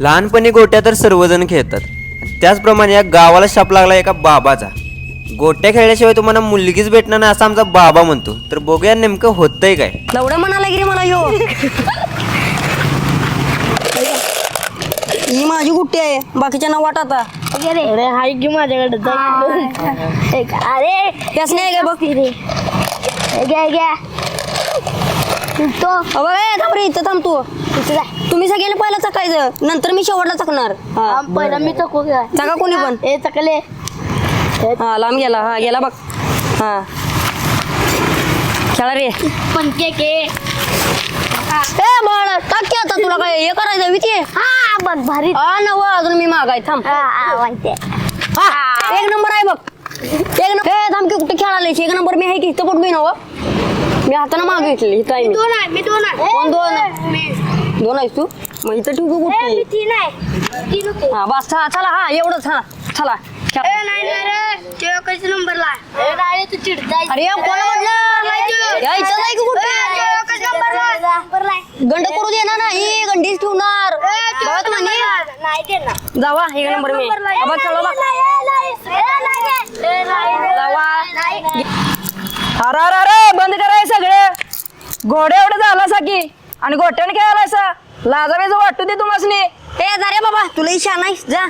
लहानपणी गोट्या तर सर्वजण खेळतात. त्याचप्रमाणे या गावाला शाप लागला एका बाबाचा. गोट्या खेळल्याशिवाय तुम्हाला मुलगीच भेटणार नाही असं आमचा बाबा म्हणतो. तर बघूया नेमकं होतंय काय. लवड्या म्हणाला की रे मला यो. ही माझी गुट्टी आहे. बाकीच्या नाव वाट आता. अरे हाय की माझ्याकडे? अरे. त्याच नाही काय बघ? घ्या घ्या तो अबे, ए, थांब रे इथं थांब तू. तुम्ही सगळ्यांनी पहिला चकायचं. नंतर मी शेवटला चकणार. हा. पहिला मी चकू घ्या. चका कोणी पण. ए चकले. हा लांब गेला. हा गेला बघ. हा. खेळा रे. पंखे के ए बाळ टाक की आता तुला काय हे करायचं विती हा बघ भारी. हा नव अजून मी मागाय थांब. हा, हा. हा एक नंबर आहे बघ. एक नंबर ए थांब की कुठे खेळायला एक नंबर मी आहे की इथं मी नव. मी हातानं माग घेतली इथं आहे मी? दोन आहे मी दोन आहे. दोन? मी दोन आहेस तू. मग इथं ठेवू का ए, मी कुठे तीन आहे. तीन होते. हा बस चला चला हा एवढंच हा चला. खेळ. ए नाही नाही रे. ते कशा नंबरला आहे? ए नाही तू चिडताय अरे कोण म्हटलं या इथं नाही की कुठे गंड करू देणार नाही गंडीच ठेवणार. म्हणे नाही ना जावा एक नंबर मी. बाबा अरे अरे अरे बंद कराय सगळे. घोडे एवढे झाला की. आणि गोट्याने खेळायला सा लाजावेच वाटू दे तुम्हाला ए जा रे बाबा तुला इच्छा नाही जा.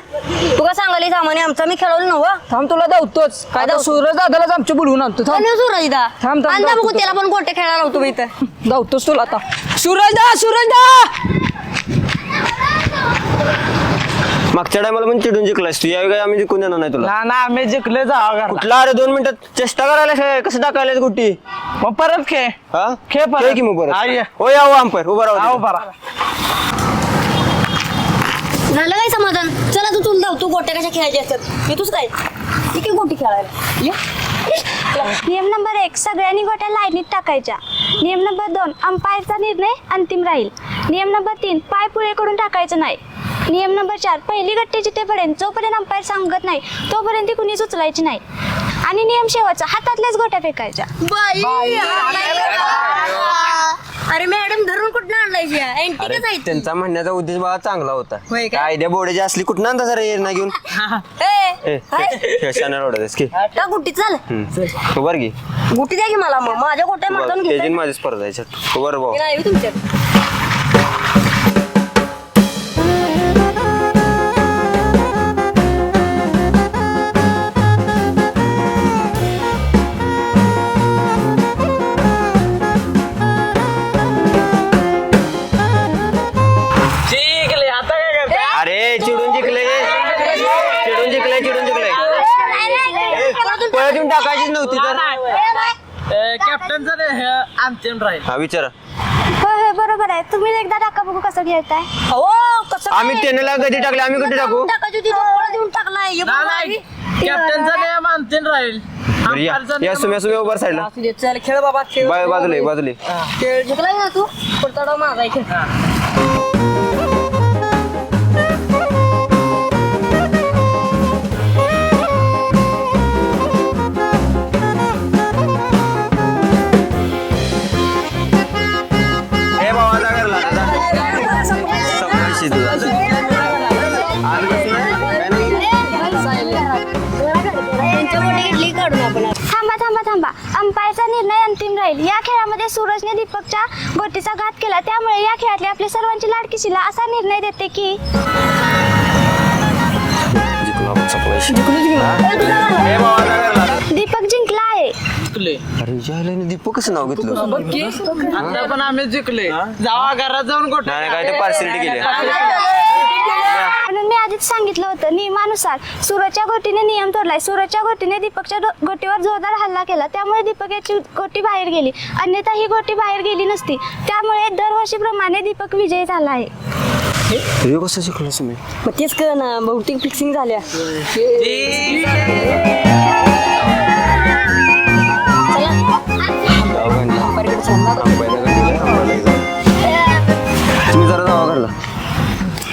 तू का सांगाली सामान्य आमचा मी खेळवलं नव्ह. थांब तुला धावतोच. काय? सूरज दादालाच आमच्या बोलवून आणतो. थांब. सुरजदा थांब, थांब, आणि थांब. बघू त्याला पण गोटे खेळायला लावतो मी इथं. धावतोच तुला आता. सूरज दा सूरज दा! मागच्या टायमाला पण चिडून जिंकलास तू. यावेळी काय आम्ही जिंकून देणार नाही तुला. ना ना आम्ही जिंकले जावा घरला. कुठला? अरे दोन मिनिटात चेष्टा करायला काय कसं टाकायला गुट्टी मग परत खेळ. हा? खेळ परत. खेळ की मग परत? हा, ये. हो यावं अंपायर. उभा राहू तिथं. बरा झालं काय समाधान? चला तू तुला धाव तू गोट्या कशा खेळायचे असतात मी तुझ काय? ठीक आहे गोटी खेळायला. ये. नियम नंबर एक सगळ्यांनी गोट्या लाईनीत टाकायच्या. नियम नंबर दोन अंपायरचा निर्णय अंतिम राहील. नियम नंबर तीन पाय पुढे करून टाकायचं नाही. नियम नंबर चार पहिली गट्टी जिथे पडेल जोपर्यंत अंपायर सांगत नाही तोपर्यंत ती कुणीच उचलायची नाही. आणि नियम शेवटचा हातातल्याच गोट्या फेकायच्या. बाई अरे मॅडम धरून कुठं अरे ती. त्यांचा म्हणण्याचा उद्देश बघा चांगला होता. होय का? आयडिया बोर्डाची असली कुठं आणता सर येणार घेऊन? ए, ए, शाण्याला की. चाल. उभार घे. गुट्टी द्या की मला मग. माझ्या गोट्या मारून त्याची घेतो माझी स्पर्धा आहे उभार भाऊ. नाही तुमच्यात. तर कॅप्टनचा आमचे राहील. हा विचारा. होय होय बरोबर आहे. तुम्ही एकदा टाका बघू कसं खेळताय. हो कसं आम्ही टेनला कधी टाकले आम्ही कुठे टाकू? टाकायची तो देऊन टाकलाय हे बघ भारी. कॅप्टनचा नियम आमचे राहील बरं, या. या सुम्या सुम्या उभार साईडला असू दे, चल खेळ बाबा खेळ बाय बाजूले बाजूले खेळ जिंकलाय ना तू? पुढचा डाव माझा आहे, खेळ काढून आपण. थांबा थांबा थांबा. अंपायरचा निर्णय अंतिम राहील. या खेळामध्ये सूरजने दीपकच्या गोटीचा घात केला. त्यामुळे या खेळातली आपली सर्वांची लाडकी शिला असा निर्णय देते की जिंकलो आपण संपला अरे विजयाला दीपक कसं नाव घेतलं? आता पण आम्ही जिंकले. जावा घरात जाऊन नाही काय ते पार्सलिटी केली. म्हणून मी आधीच सांगितलं होतं नियमानुसार. सूरजच्या गोटीने नियम तोडलाय. सूरजच्या गोटीने दीपकच्या डो- गोटीवर जोरदार हल्ला केला. त्यामुळे दीपक याची गोटी बाहेर गेली. अन्यथा ही गोटी बाहेर गेली नसती. त्यामुळे दरवर्षीप्रमाणे दीपक विजयी झाला आहे. हे कसं शिकलो तुम्ही? मग तेच कळ ना बहुतेक फिक्सिंग झाल्या.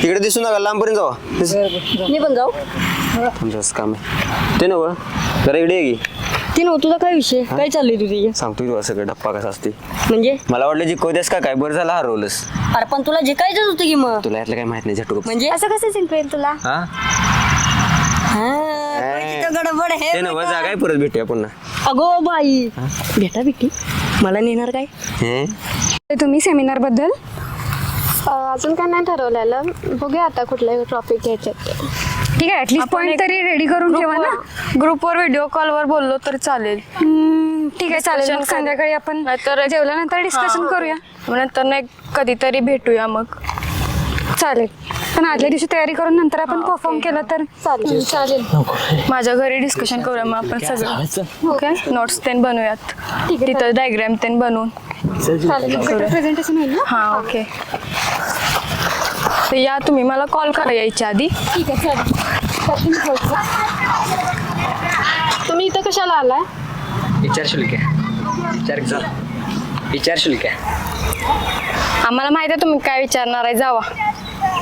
तिकडे दिसू नका लांबपर्यंत जावा. दिस- मी पण जाऊ. तुमचं काम आहे. ते नव जरा इकडे ये की. ती नव्हतं तुझा काय विषय? काय चाललंय तुझे सांगतो तुला सगळं डप्पा कसा असते म्हणजे? मला वाटलं जिंकवतेस का काय बरं झालं हरवलंस. अरे पण तुला जिकायचंच होतं की मग? तुला यातलं काय माहीत नाही झटू म्हणजे? असं कसं जिंकवेल तुला? हा? हा, पैकी तर गडबड आहे ते नवं जागा आहे परत भेटूया पुन्हा. अगो बाई. भेटा भेटी. मला नेणार काय? हे? तुम्ही सेमिनारबद्दल? अजून काय नाही ठरवलेलं बघूया आता कुठले टॉपिक घ्यायचे ठीक आहे ऍटलीस्ट पॉईंट तरी रेडी करून ठेवा ना. ग्रुपवर व्हिडिओ कॉलवर बोललो तर चालेल. हम्म, ठीक आहे चालेल. मग Discussion करू. संध्याकाळी आपण नाहीतर जेवल्यानंतर डिस्कशन हां. करूया. मग नंतर नाही कधीतरी भेटूया मग. चालेल. पण आदल्या दिवशी तयारी करून नंतर आपण परफॉर्म केलं तर चालेल चालेल. माझ्या घरी डिस्कशन करूया मग आपण सगळं. ओके? नोट्स तेन बनवूयात. तिथं डायग्राम तेन बनवून. प्रेझेंटेशन होईल ना? हां ओके. तर या तुम्ही मला कॉल करा यायच्या आधी. ठीक आहे चालेल. तुम्ही इथं कशाला आलाय? विचार शुल्क आहे. विचार विचार शुल्क आहे. आम्हाला माहिती आहे तुम्ही काय विचारणार आहे जावा.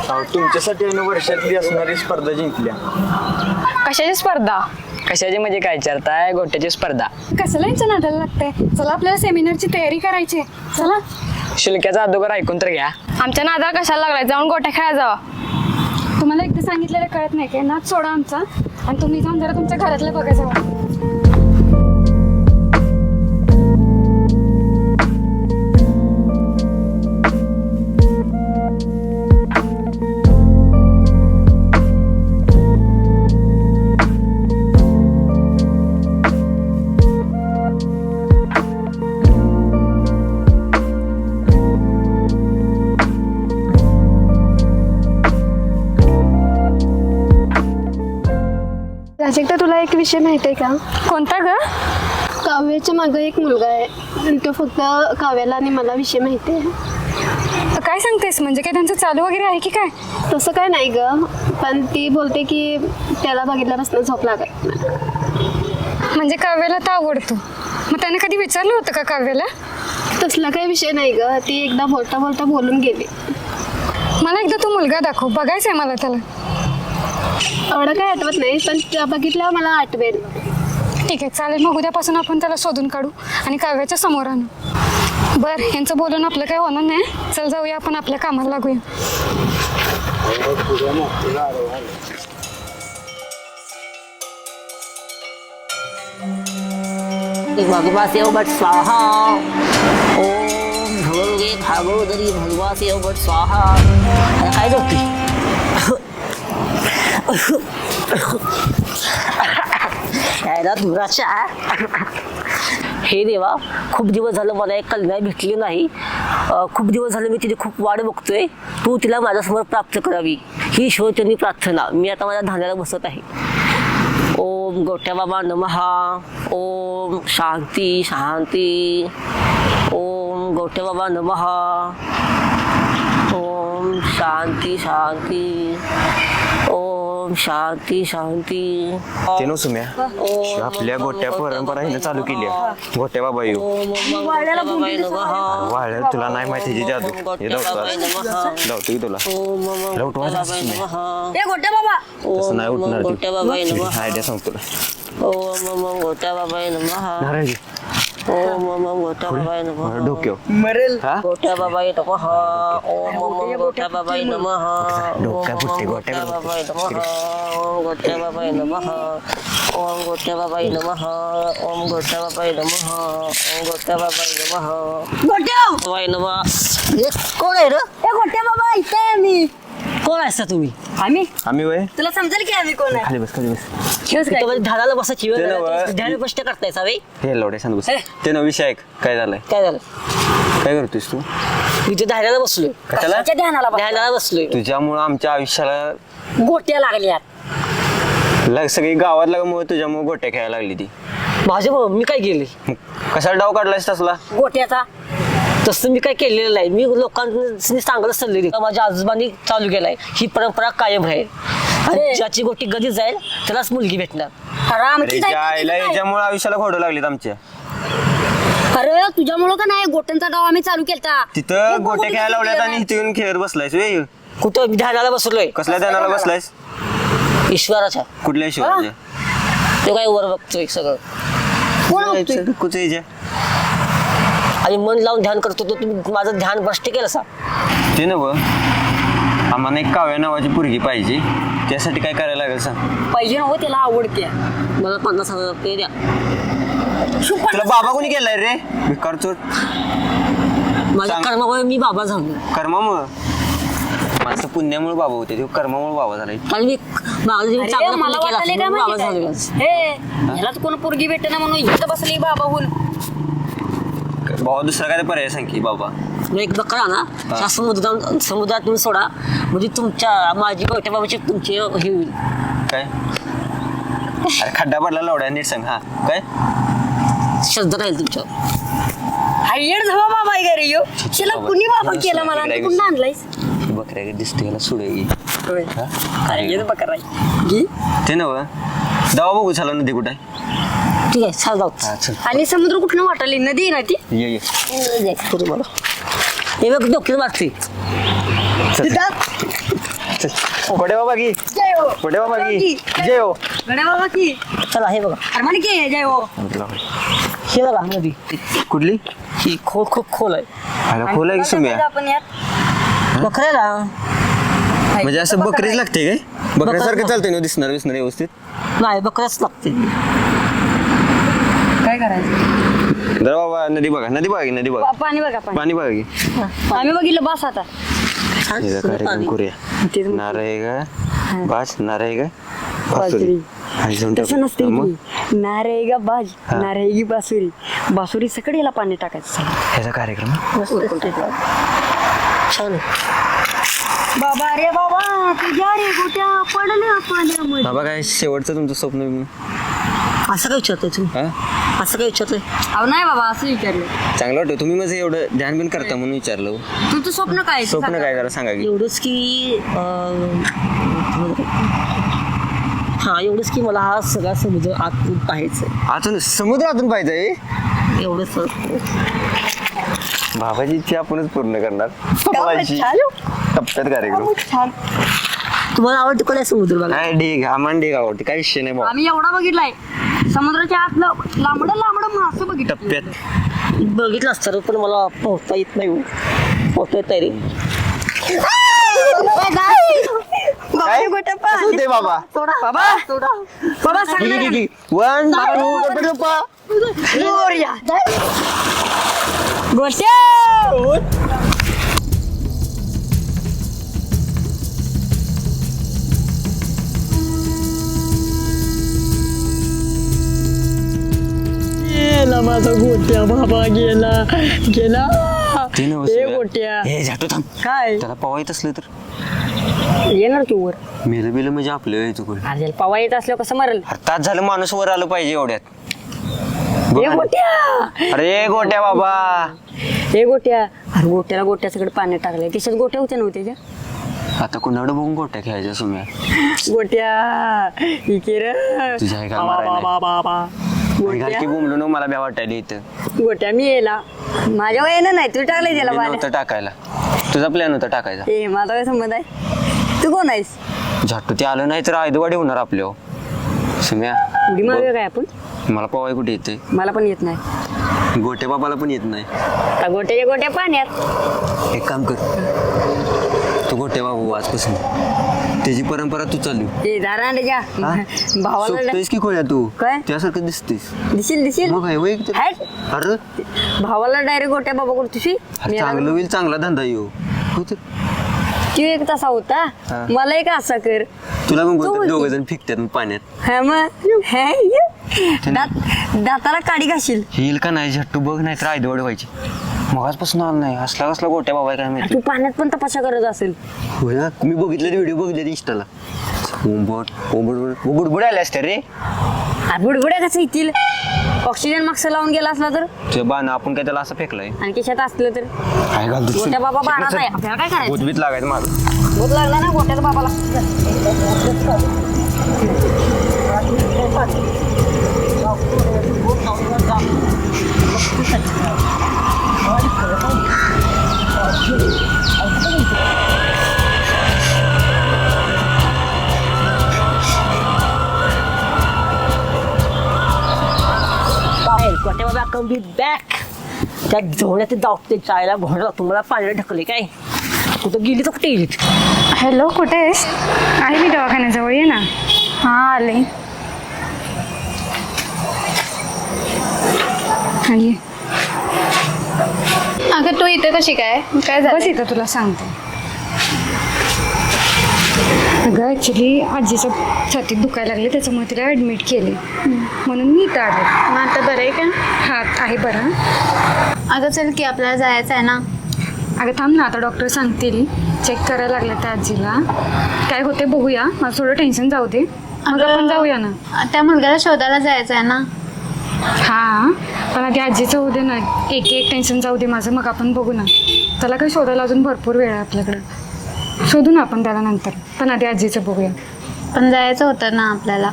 तुमच्यासाठी ना वर्षातली असणारी स्पर्धा जिंकल्या. कशाची स्पर्धा? कशाची म्हणजे काय विचारताय? गोट्याची स्पर्धा. कसं यांचं नाटायला लागतंय? चला आपल्याला सेमिनारची तयारी करायची आहे. चला. शुल्काचा अगोदर ऐकून तर घ्या. आमच्या नादाला कशाला लागलाय? जाऊन गोट्या खेळा जावा. तुम्हाला एकदा सांगितलेलं कळत नाही काय नाच सोडा आमचा. आणि तुम्ही जाऊन जरा तुमच्या घरातलं बघा जावा. विषय माहिती आहे का? कोणता ग? काव्याच्या मागं एक मुलगा आहे. आणि तो फक्त काव्याला आणि मला विषय माहिती आहे. काय सांगतेस? म्हणजे काय त्यांचं चालू वगैरे आहे की काय? तसं काय नाही ग. पण ती बोलते की त्याला बघितल्यापासून झोप लागत नाही. म्हणजे काव्याला तर आवडतो. मग त्याने कधी विचारलं होतं का काव्याला? तसला काही विषय नाही ग. ती एकदा बोलता बोलता बोलून गेली. मला एकदा तो मुलगा दाखव. बघायचं आहे मला त्याला. एवढं काही आठवत नाही पण त्या बघितल्यावर मला आठवेल. ठीक आहे चालेल. मग उद्यापासून आपण त्याला शोधून काढू आणि काव्याच्या समोर आणू. बर यांचं बोलून आपलं काही होणार नाही चल जाऊया आपण आपल्या कामाला लागूया. भगवासे भट स्वाहा। ओम भगवगे भागवदरी भगवासे भट स्वाहा। काय यायला धुराच्या. हे देवा खूप दिवस झालं मला एक कल्याण भेटली नाही. खूप दिवस झालं मी तिची खूप वाढ बघतोय. तू तिला माझ्यासमोर प्राप्त करावी. ही शोचनी प्रार्थना. मी आता माझ्या धान्याला बसत आहे. ओम गोट्या बाबा नमहा. ओम शांती शांती. ओम गोट्या बाबा नमहा. ओम शांती शांती. ओम शांती शांती. ते नो सुम्या. आपल्या गोट्या परंपरा हिनं चालू केली आहे. गोट्या बाबा येऊ ओम ओम वाळ्या तुला नाही माहिती हिची जादू. ओम हे धावतो धावतो की तुला. ओम ओम लवट ए गोट्या बाबा. तसं ओम नाही ओम उठणार गोट्या नमः. आयडिया सांगतो तुला. ओम ओम गोट्या नारळ घे. ओम ओम गोट्या बाबाय नमः. डोक्यावर. मरेल. हा? गोट्या बाबाई नमः. ओम ओम गोट्या बाबाई नमः. डोक्या बुट्टी, गोट्या गोट्या बाबाई नमः. ओम गोट्या बाबाई नमः. ओम गोट्या बाबाई नमः. ओम गोट्या बाबाई नमः. ओम गोट्या बाबाई नमः. गोट्या. बाबाई नमः. हे कोण आहे रे? ए गोट्या बाबा इथे आहे मी. कोण असता तुम्ही? आम्ही? आम्ही वय तुला समजेल की आम्ही कोण आहे? खाली बस खाली बस. हेच काय? म्हणजे धाराला ते. नव्ह. ध्यान गोष्ट करताय सावे हे लवडे सांग बस. ते नवी विषय ऐक काय झालंय? काय झालं? काय करतोयस तू? मी ते धाराला बसलोय. कशाला? त्याच्या ध्यानाला बघ. ध्यानाला बसलोय. तुझ्यामुळं आमच्या आयुष्याला गोट्या लागल्यात लाग- सगळी गावात लागल्यामुळे तुझ्यामुळे गोट्या खेळायला लागली ती. माझ्या भाऊ, मी काय केले मग कशाला डाव काढलायस तसला? गोट्याचा? तसं मी काय केलेलं नाही. मी लोकांनी सांगायला सल्लेली माझ्या आजोबांनी चालू केलाय. ही परंपरा कायम आहे. आणि ज्याची गोष्टी गदी जाईल त्यालाच मुलगी भेटणार. अरे आमची अरे जायचं ज्या आईला नाही. याच्यामुळे आयुष्याला खोडू लागलीत आमच्या अरे तुझ्यामुळं का नाही? गोट्यांचा गाव आम्ही चालू केलता. तिथं गोट्या खेळायला लावल्यात आणि इथे येऊन खेळत बसलायस वे कुठं? मी ध्यानाला बसलोय. कसल्या ध्यानाला बसलायस? ईश्वराच्या. कुठल्या शिवाय तो काय वर बघतोय सगळं. कोण बघतोय? कुठे आणि मन लावून ध्यान करतो तो तुम्ही माझं ध्यान भ्रष्ट केलं सा. ते नव आम्हाला एक काव्या नावाची पोरगी पाहिजे त्यासाठी काय करायला लागेल सांग. पाहिजे ना हो त्याला आवडते मला पन्नास हजार रुपये द्या. तुला बाबा कोणी केलाय रे? भिकार चोट माझ्या सांग. कर्मामुळे मी बाबा झालो. कर्मामुळं? माणसं पुण्यामुळे बाबा होते ते कर्मामुळे बाबा झालाय. कारण मी माझं जे अरे, चांगलं मला पुण्य केलं वाटलं काय म्हणून बाबा माहिती झालो. काय? आज. हे कोण पोरगी भेटते ना म्हणून इथं बसली बाबा होऊन. बाबा दुसरा काय पर्याय सांग की बाबा? मग एक बकरा ना. त्या समुद्रात समुद्रात तुम्ही सोडा. म्हणजे तुमच्या माझी गोट्या बाबाची तुमची हे होईल. काय? अरे खड्डा पडला लवड्या नीट सांग. हा काय? श्रद्धा राहील तुमच्यावर हायड झावा बाबा आहे का रे यो त्याला कुणी बाबा केला मला? आणि कुठं आणलायस? बकऱ्या दिसते याला सुडे हायड बकरा ते नव दवा बघू झाला नदी कुठे ठीक आहे चाल जाऊ. हा चल. आणि समुद्र कुठनं वाटाली? नदी आहे ना ती? ये ये. मला हे बघ डोक्याला मारते पुढे बाबा की. जय हो. पुढे बाबा की. जय हो गणे बाबा की. चला हे बघा. अरे म्हणे की जय हो. हे बघा नदी. कुठली? ही खोल खूप खोल आहे. अरे खोल आहे की सुम्या? आपण यात. बकऱ्याला. म्हणजे असं बकरीच लागते काय? बकऱ्यासारखं चालतंय ना दिसणार दिसणार व्यवस्थित? नाही बकऱ्याच लागते. काय करायचं? जरा बाबा नदी बघा नदी बघा की नदी बघा. पा- पाणी बघा पाणी. पाणी बघा की. आम्ही बघितलं बस आता. छान याचा सुंदर कार्यक्रम पाणी. करूया. नारळ आहे का बास नारळ आहे का बासुरी. आणि जाऊन तसं टाकू. नसते मग? की. नारेगा बाज नारेगी बासुरी. बासुरी सकड याला पाणी टाकायचं ह्याचा कार्यक्रम छान. बाबा रे बाबा तुझ्या रे गोट्या पडल्या पाण्यामध्ये. बाबा काय शेवटचं तुमचं स्वप्न? असं काय विचारतोय तुम्ही? हा? असं काय विचारतोय? अहो नाही बाबा असं विचारलं. चांगलं वाटतं तुम्ही माझं एवढं ध्यान बिन करता म्हणून विचारलं तुमचं स्वप्न काय आहे? स्वप्न काय जरा सांगा की. एवढंच की अं, हा एवढंच की मला हा सगळा समुद्र आतून पाहायचं आतून? समुद्रातून पाहिजे एवढंच बाबाची इच्छा आपणच पूर्ण करणार. छान. टप्प्यात कार्यक्रम. छान. तुम्हाला आवडते कोण आहे समुद्र बघा काय ढेग. आम्हाला ढेग आवडते. काय विषय नाही बाबा. आम्ही एवढा बघितलाय. समुद्राच्या आतलं लांबड लांबड मासं बघितलं. टप्प्यात. बघितलं असतं पण मला पोहता येत नाही हो. पोहता येत नाही रे. काय? बाबा. बाबा. बाबा सांग ना. वन टू गोष्ट गेला माझा गोट्या बाबा गेला गेला. ते नव्ह ए. गोट्या. हे झाटो थांब. काय? त्याला पवा येत असलं तर. येणार तू वर? मेलं बिलं म्हणजे आपलं चुकून. अरे त्याला पवा येत असल्यावर कसं मरल? तास झालं माणूस वर आलं पाहिजे एवढ्यात. गोट्या! अरे गोट्या बाबा. ए गोट्या. अरे गोट्याला गोट्या सगळं पाण्यात टाकलंय. त्याच्यात गोट्या होत्या नव्हत्या त्या? आता कुणाकडं बघून गोट्या खेळायच्या सुम्या? गोट्या. इके रे. तुझ्या बाबा, बोंबलो ना मला भ्या वाटायला इथं. गोट्या मी यायला. माझ्या वयानं नाही तू टाकलंय त्याला मी नव्हतं टाकायला. तुझा प्लॅन होता टाकायचा. ए माझा काय संबंध आहे? तू कोण आहेस? झाटू ते आलं नाही तर आयदवाडी होणार आपल्या सुम्या उडी मारूया काय आपण? मला पवाय कुठे येते? मला पण येत नाही. गोट्या बाबाला पण येत नाही. का गोट्याच्या गोट्या पाण्यात? एक काम कर. तू गोट्या बाबू आजपासून त्याची परंपरा तू चालू. ए भावाला की तू? काय? त्यासारखं दिसतेस दिशील दिशील मग वय हॅट. अरे. भावाला डायरेक्ट गोट्या बाबा अरे चांगलं होईल चांगला धंदा येऊ. तर. तू एक तसा होता. हा. मला एक असा कर. तुला तू बोलते. दोघ जण फिकतात मग पाण्यात. हा मग? हे, ये. दात दाताला काडी घाशील. येईल का नाही झट्टू बघ नाही तर आयदवाडी व्हायची. मग आजपासून आला नाही. असला कसला गोट्या बाबा काय माहिती? तू पाण्यात पण तपासा करत असेल. होय ना? मी बघितले व्हिडिओ बघितले इंस्टाला ओंबट ओंबट बुडबुड आले असते रे. आ, बुडबुड्या कसं येतील? ऑक्सिजन मास्क लावून गेला असला तर? ते बाण आपण काय त्याला असं फेकलंय? आणि केशात असलं तर? काय गोट्या बाबा बाणात आहे. आपल्याला काय करायचं? उद्भीत लागायचं माझं. भूत लागला ना गोट्यात बाबाला. बाबा कम बी बॅक त्या झोण्यात दावते चायला घोडा तुम्हाला पाण्याला ढकले काय? कुठं गेली तर कुठे गेली हॅलो कुठे आहेस? आहे मी दवाखान्याजवळ ये ना. हां आले. आणि अगं तू इथे कशी काय? काय बस झालं इथं तुला सांगते. अगं ॲक्च्युली आजीचं छातीत दुखायला लागले त्याच्यामुळे तिला ॲडमिट केले म्हणून मी इथं आले. मग आता बरं आहे का? हा आहे बरं. अगं चल की आपल्याला जायचं आहे ना. अगं थांब ना आता डॉक्टर सांगतील. चेक करायला लागलं त्या आजीला. काय होते बघूया. मला थोडं टेन्शन जाऊ दे. मग आपण जाऊया ना. त्या मुलग्याला शोधायला जायचं आहे ना. हां? पण आधी आजीचं होऊ दे ना. एक एक टेन्शन जाऊ दे माझं. मग आपण बघू ना. त्याला काय शोधायला अजून भरपूर वेळ आहे आपल्याकडं. शोधू ना आपण त्याला नंतर. पण आधी आजीचं बघूया. पण जायचं होतं ना आपल्याला.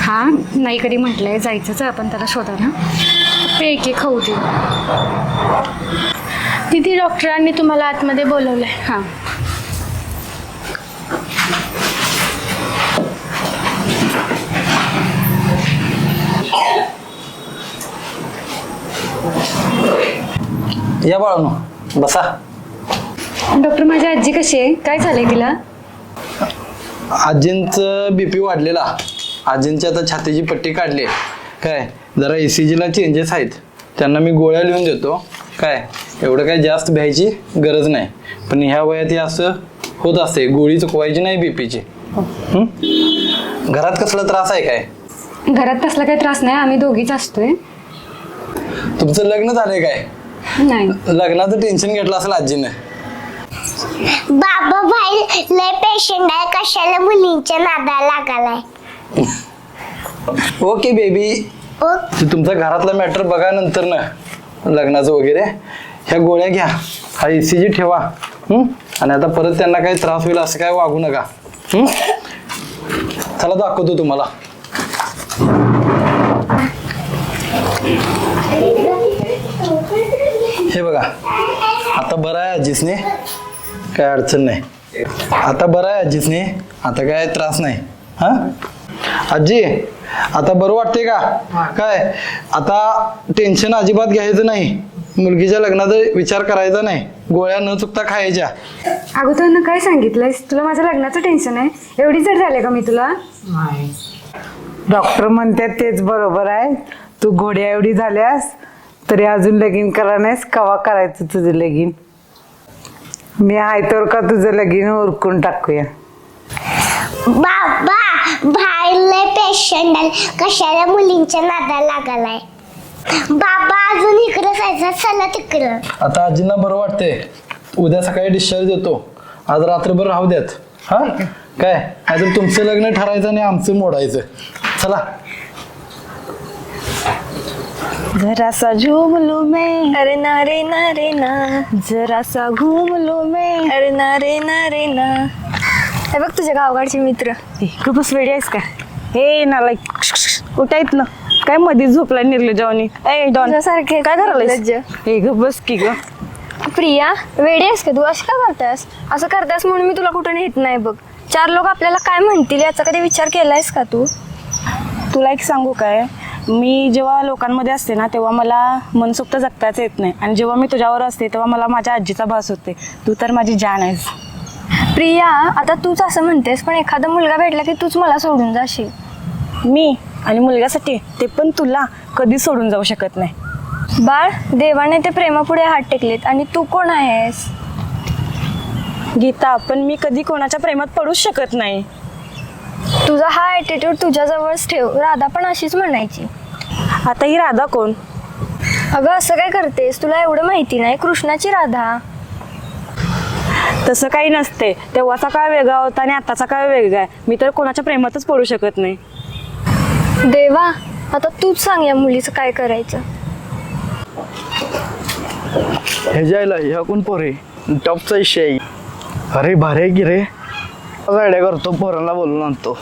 हां? नाही कधी म्हटलंय. जायचंच आहे आपण त्याला शोधायला. फक्त एक एक खाऊ दे. तिथे डॉक्टरांनी तुम्हाला आतमध्ये बोलवलंय. हां. या बाळांनो बसा. डॉक्टर माझी आजी कशी आहे? काय झालंय तिला? आजींचं बीपी वाढलेला. आजींची आता छातीची पट्टी काढली. काय जरा सी जीला चेंजेस आहेत. त्यांना मी गोळ्या लिहून देतो. काय एवढं काय जास्त भ्यायची गरज नाही. पण ह्या वयात हे असं होत असते. गोळी चुकवायची नाही बीपीची घरात कसला त्रास आहे काय? घरात तसला काही त्रास नाही. आम्ही दोघीच असतोय. तुमचं लग्न झालंय काय? नाही. लग्नाचं टेन्शन घेतलं असेल आजीनं. बाबा भाई लय पेशंट आहे. कशाला मुलींच्या नादाला लागालाय? ओके बेबी ओ. ते तुमचा घरातला मॅटर बघा नंतर ना. लग्नाचं वगैरे. ह्या गोळ्या घ्या. हा ए सी जी ठेवा. हं? आणि आता परत त्यांना काही त्रास होईल असं काय वागू नका. हं? चला दाखवतो तुम्हाला. हे बघा. आता बरं आहे आजीसने. काय अडचण नाही. आता बरं आहे आजीसने. आता काय त्रास नाही. हा? आजी आता बरं वाटते का? काय? आता टेन्शन अजिबात घ्यायचं नाही. मुलगीच्या लग्नाचा विचार करायचा नाही. गोळ्या न चुकता खायच्या. अगोदर काय सांगितलंयस? तुला माझ्या लग्नाचं टेन्शन आहे. एवढी जर झाले का मी तुला? डॉक्टर म्हणतात तेच बरोबर आहे. तू घोड्या एवढी झाल्यास तरी अजून लगीन करा नाहीस कवा करायचं तुझं लगीन? मी आहे तर का तुझं लगीन उरकून टाकूया? बाबा भाई लय पेशंट आहे. कशाला मुलींच्या नादाला लागालाय? बाबा अजून इकडं जायचं चला तिकडं. आता आजींना बरं वाटते उद्या सकाळी डिस्चार्ज देतो. आज रात्रभर राहू द्यात. हा? काय? आता तुमचं लग्न ठरायचं आणि आमचं मोडायचं. चला. जरा सा झूम लू मैं। अरे ना रे ना रे ना। जरा सा घूम लू मैं। अरे ना रे ना रे ना। हे बघ तुझ्या गावगाडचे मित्र. खूपच वेळी आहेस का? हे नालायक उठायत ना? काय मध्ये झोपला निर्लजावणी ए डॉन तुझ्यासारखे काय करायला निर्लज्ज. हे ग बस की ग. प्रिया वेडी आहेस का तू? अशी का करतास असं करतास म्हणून मी तुला कुठं नेत नाही बघ. चार लोक आपल्याला काय म्हणतील याचा कधी विचार केलायस का तू? तुला एक सांगू काय? मी जेव्हा लोकांमध्ये असते ना तेव्हा मला मनसोक्त जगताच येत नाही. आणि जेव्हा मी तुझ्यावर असते तेव्हा मला माझ्या आजीचा भास होते. तू तर माझी जान आहेस. प्रिया आता तूच असं म्हणतेस पण एखादा मुलगा भेटला की तूच मला सोडून जाशील. मी आणि मुलग्यासाठी ते पण तुला कधी सोडून जाऊ शकत नाही. बाळ देवाने ते प्रेमापुढे हात टेकलेत आणि तू कोण आहेस? गीता पण मी कधी कोणाच्या प्रेमात पडूच शकत नाही. तुझा हा ॲटिट्यूड तुझ्याजवळच ठेव. राधा पण अशीच म्हणायची. आता ही राधा कोण? अगं असं काय करतेस? तुला एवढं माहिती नाही. कृष्णाची राधा. तसं काही नसते. तेव्हाचा काळ वेगळा होता आणि आताचा काळ वेगळा आहे. मी तर कोणाच्या प्रेमातच पडू शकत नाही. देवा आता तूच सांग या मुलीचं काय करायचं. हे जायला ह्या कोण पोरे टॉपचा विषय आहे. अरे भारी की रे. गाड्या करतो पोरांना बोलून आणतो.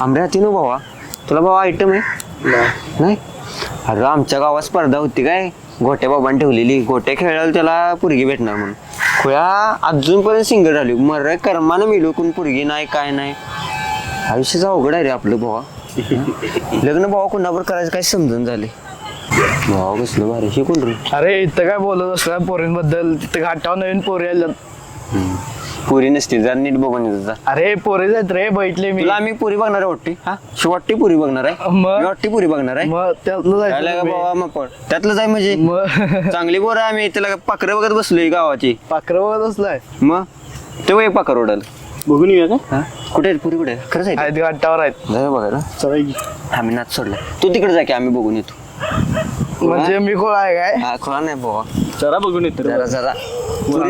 आमऱ्या तिनो भावा. तुला भावा आयटम आहे? नाही? अरे आमच्या गावात स्पर्धा होती काय? गोट्या बाबांनी ठेवलेली. गोट्या खेळायला त्याला पुरगी भेटणार म्हणून. खुळ्या अजूनपर्यंत सिंगल राहिली मर कर्मानं मिळू कोण पुरगी नाही काय नाही. आयुष्याचा अवघड आहे रे आपलं भावा. लग्न भावा कोणावर करायचं काय समजून झाले? भावा कसलं भारी. हे कोण रे? अरे इथं काय बोलत असला पोरींबद्दल? तिथं घाटावर नवीन पोरी आल्या पुरी नसतील जरा नीट बघून येत जा अरे पोरी जात रे बैठले मी. तुला आम्ही पुरी बघणार आहे वाटते हा? शी वाटते पुरी बघणार आहे? मग? मी वाटते पुरी बघणार आहे? मग त्यातलं जायचं बाबा मग पण त्यातलं जाय म्हणजे. मग? चांगली पोरं आहे आम्ही त्याला पाखरं बघत बसलोय गावाची. पाखरं बघत असलाय मग? ते एक पाखर ओढल बघून येऊया का? हा? कुठे आहेत पुरी? कुठे आहे? खरंच आहे आहेत घाटावर आहेत. बघायला चला की. आम्ही नाच सोडला. तू तिकडे जा की आम्ही बघून येतो. म्हणजे मी कोण आहे काय? हा खोळा नाही भावा. चला बघून येतो रे. जरा जरा.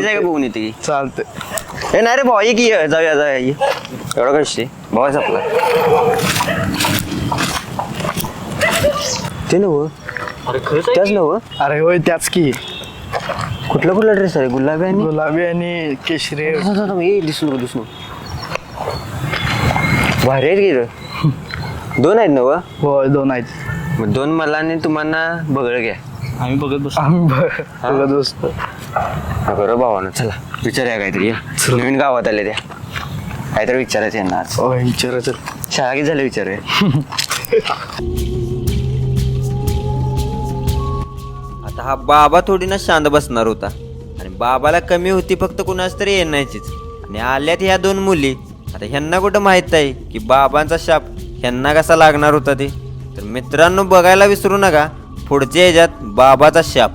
जाय का बघून येते की? चालतंय. ए नाही रे भावा ये की ये. जाऊया जाऊया ये. एवढा कशी? भावाच आपला ते नव. अरे खरंच आहे त्याच? नव? अरे होय त्याच की. कुठला कुठला ड्रेस आहे गुलाबी आणि? गुलाबी आणि केशरी. थांब, थांब, थांब. ए दिसू नको दिसू नको. भारी आहेत की रे. दोन आहेत नव? होय दोन आहेत. मग दोन मला आणि तुम्हाला बघळ घ्या. आम्ही बघत बसतो आम्ही बघ- बघत बसतो. बरं भावानं चला. विचारूया काहीतरी या. नवीन गावात आले त्या. काहीतरी विचारायचं यांना आज. होय विचारायचं. शाळा किती झालं विचारूया? आता हा बाबा थोडी ना शांत बसणार होता. आणि बाबाला कमी होती फक्त कुणाच तरी येण्याचीच. आणि आल्यात ह्या दोन मुली. आता ह्यांना कुठं माहीत आहे की बाबांचा शाप ह्यांना कसा लागणार होता ते? तर मित्रांनो बघायला विसरू नका. पुढच्या ह्याच्यात बाबाचा शाप.